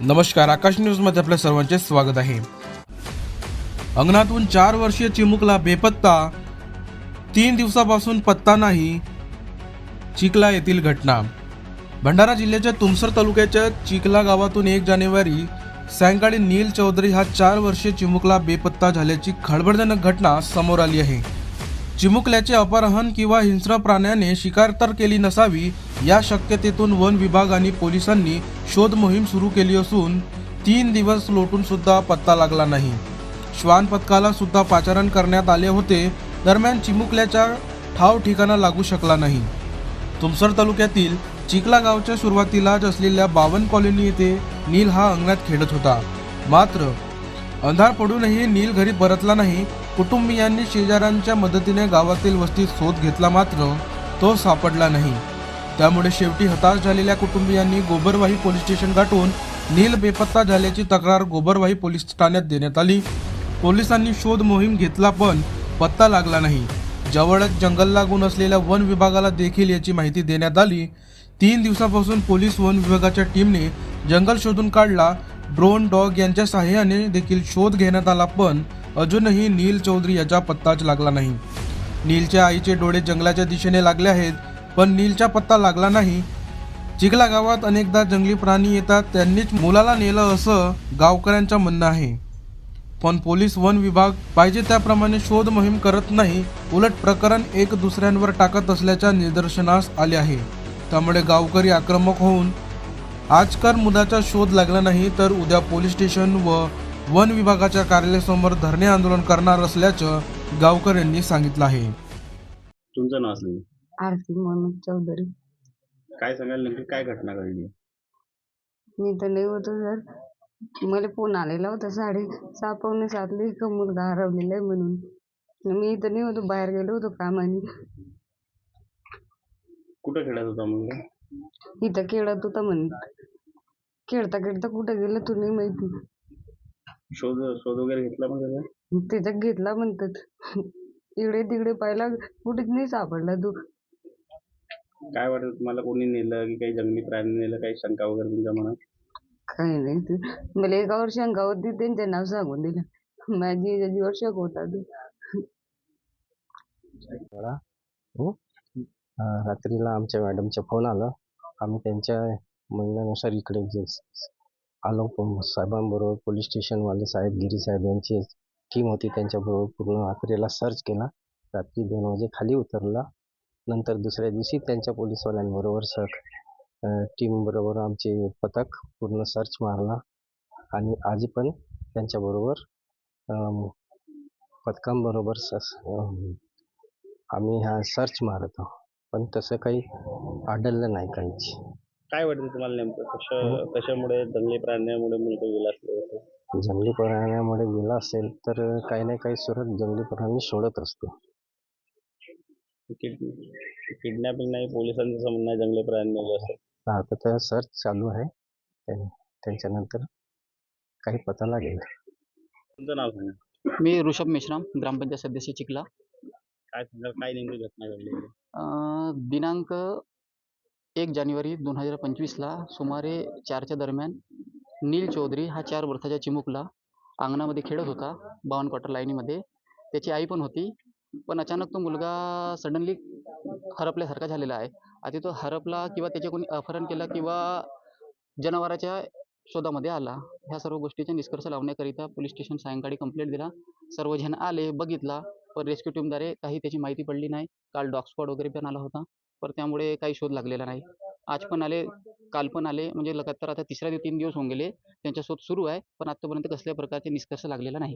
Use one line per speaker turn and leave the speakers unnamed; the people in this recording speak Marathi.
नमस्कार आकाश न्यूजमध्ये आपल्या सर्वांचे स्वागत आहे. अंगणातून चार वर्षीय चिमुकला बेपत्ता तीन दिवसापासून पत्ता नाही चिखला येथील घटना. भंडारा जिल्ह्याच्या तुमसर तालुक्याच्या चिखला गावातून एक जानेवारी सायंकाळी नील चौधरी हा चार वर्षीय चिमुकला बेपत्ता झाल्याची खळबळजनक घटना समोर आली आहे. चिमुकल्याचे अपहरण किंवा हिंस्र प्राण्याने शिकार तर केली नसावी या शक्यतेतून वन विभाग आणि पोलिसांनी शोध मोहीम सुरू केली असून तीन दिवस लोटून सुद्धा पत्ता लागला नाही. श्वान पथकाला सुद्धा पाचारण करण्यात आले होते दरम्यान चिमुकल्याच्या ठाव ठिकाणा लागू शकला नाही. तुमसर तालुक्यातील चिखला गावच्या सुरुवातीलाच असलेल्या बावन कॉलनी येथे नील हा अंगणात खेळत होता. मात्र अंधार पडूनही नील घरी परतला नाही. कुटुंबियांनी शेजाऱ्यांच्या मदतीने गावातील वस्तीत शोध घेतला मात्र तो सापडला नाही. त्यामुळे शेवटी हताश झालेल्या कुटुंबियांनी गोबरवाही पोलीस स्टेशन गाठून नील बेपत्ता झाल्याची तक्रार गोबरवाही पोलीस ठाण्यात देण्यात आली. पोलिसांनी शोध मोहीम घेतला पण पत्ता लागला नाही. जवळच जंगल लागून असलेल्या वन विभागाला देखील याची माहिती देण्यात आली. तीन दिवसापासून पोलीस वन विभागाच्या टीमने जंगल शोधून काढला. ड्रोन डॉग यांच्या सहाय्याने देखील शोध घेण्यात आला पण अजूनही नील चौधरी याचा पत्ताच लागला नाही. नीलच्या आईचे डोळे जंगलाच्या दिशेने लागले आहेत. पण नीलचा पत्ता लागला नाही. चिखला गावात अनेकदा जंगली प्राणी येतात त्यांनीच मुलाला नेलं असं गावकऱ्यांचं म्हणणं आहे. पण पोलीस वन विभाग पाहिजे त्याप्रमाणे शोध मोहीम करत नाही उलट प्रकरण एक दुसऱ्यांवर टाकत असल्याच्या निदर्शनास आले आहे. त्यामुळे गावकरी आक्रमक होऊन आजकाल मुलाचा शोध लागला नाही तर उद्या पोलीस स्टेशन व वन विभागाच्या कार्यालयासमोर धरणे आंदोलन करणार असल्याचं गावकऱ्यांनी सांगितलं आहे.
तुमचं नाव
आरती मनोज चौधरी.
काय सांगाल नेमकी काय घटना घडली?
मी तर लई होतो सर. मला फोन आलेला होता साडे सहा पावणे सातला एक मुलगा हरवलेला आहे म्हणून. मी इथं नाही होतो बाहेर गेलो होतो कामाने.
कुठं खेळत होता मुलगा?
इथं खेळत होता म्हणे. खेळता खेळता कुठं गेलं तू नाही माहिती.
शोध शोध वगैरे घेतला मग त्याचा
त्याच्यात घेतला म्हणतात. इकडे तिकडे पाहिला कुठेच नाही सापडला तू.
काय वाटतं तुम्हाला कोणी नेलं की काही जंगली प्राणी नेलं काही शंका वगैरे तुमच्या मनात?
काही नाही. तू मला एका वर्षी शंका होती त्यांचं नाव सांगून दिलं. माझी याच्यावर शक होता तू
मला हो. अं, रात्रीला आमच्या मॅडमचा फोन आला. आम्ही त्यांच्या म्हणण्यानुसार इकडे जे आलो. पण साहेबांबरोबर पोलीस स्टेशनवाले साहेब गिरी साहेब यांची टीम होती. त्यांच्याबरोबर पूर्ण रात्रीला सर्च केला. रात्री दोन वाजे खाली उतरला. नंतर दुसऱ्या दिवशी त्यांच्या पोलीसवाल्यांबरोबर सर टीमबरोबर आमचे पथक पूर्ण सर्च मारला. आणि आज पण त्यांच्याबरोबर पथकांबरोबर सस अं, आम्ही हा सर्च मारत आहोत. पण तसं काही आढळलं नाही काहीच.
काय वाटतं तुम्हाला नेमकं? कशा कशामुळे जंगली प्राण्यामुळे मुलगा गेला असलं?
जंगली प्राण्यामुळे गेला असेल तर काही ना काही सुरत जंगली प्राणी सोडत असतो.
किडनॅपिंग नाही पोलिसांचं असं म्हणणं आहे जंगली प्राणी नेलं असं.
आता तर सर्च चालू आहे. त्यां- त्यांच्यानंतर काही पता लागेल.
तुमचं नाव सांगा.
मी ऋषभ मेश्राम ग्रामपंचायत सदस्य चिखला.
काय सांगाल काय नेमकी घटना घडली
अं, दिनांक एक जानेवारी दोन हजार पंचवीसला सुमारे चारच्या दरम्यान नील चौधरी हा चार वर्षाचा चिमुकला अंगणामध्ये खेळत होता बावन क्वार्टर लाईनीमध्ये. त्याची आई पण होती. पण अचानक तो मुलगा सडनली हरपल्यासारखा झालेला आहे. आता तो हरपला किंवा त्याचे कोणी अपहरण केलं किंवा जनावराच्या शोधामध्ये आला ह्या सर्व गोष्टीचा निष्कर्ष लावण्याकरिता पोलीस स्टेशन सायंकाळी कंप्लेंट दिला. सर्वजण आले बघितला पण रेस्क्यू टीमद्वारे काही त्याची माहिती पडली नाही. काल डॉग स्क्वॉड वगैरे पण आला होता पण त्यामुळे काही शोध लागलेला नाही. आज पण आले काल पण आले म्हणजे लगातार आता तिसऱ्या ते तीन दिवस होऊन गेले त्यांचा शोध सुरू आहे पण आत्तापर्यंत कसल्या प्रकारचे निष्कर्ष लागलेला नाही.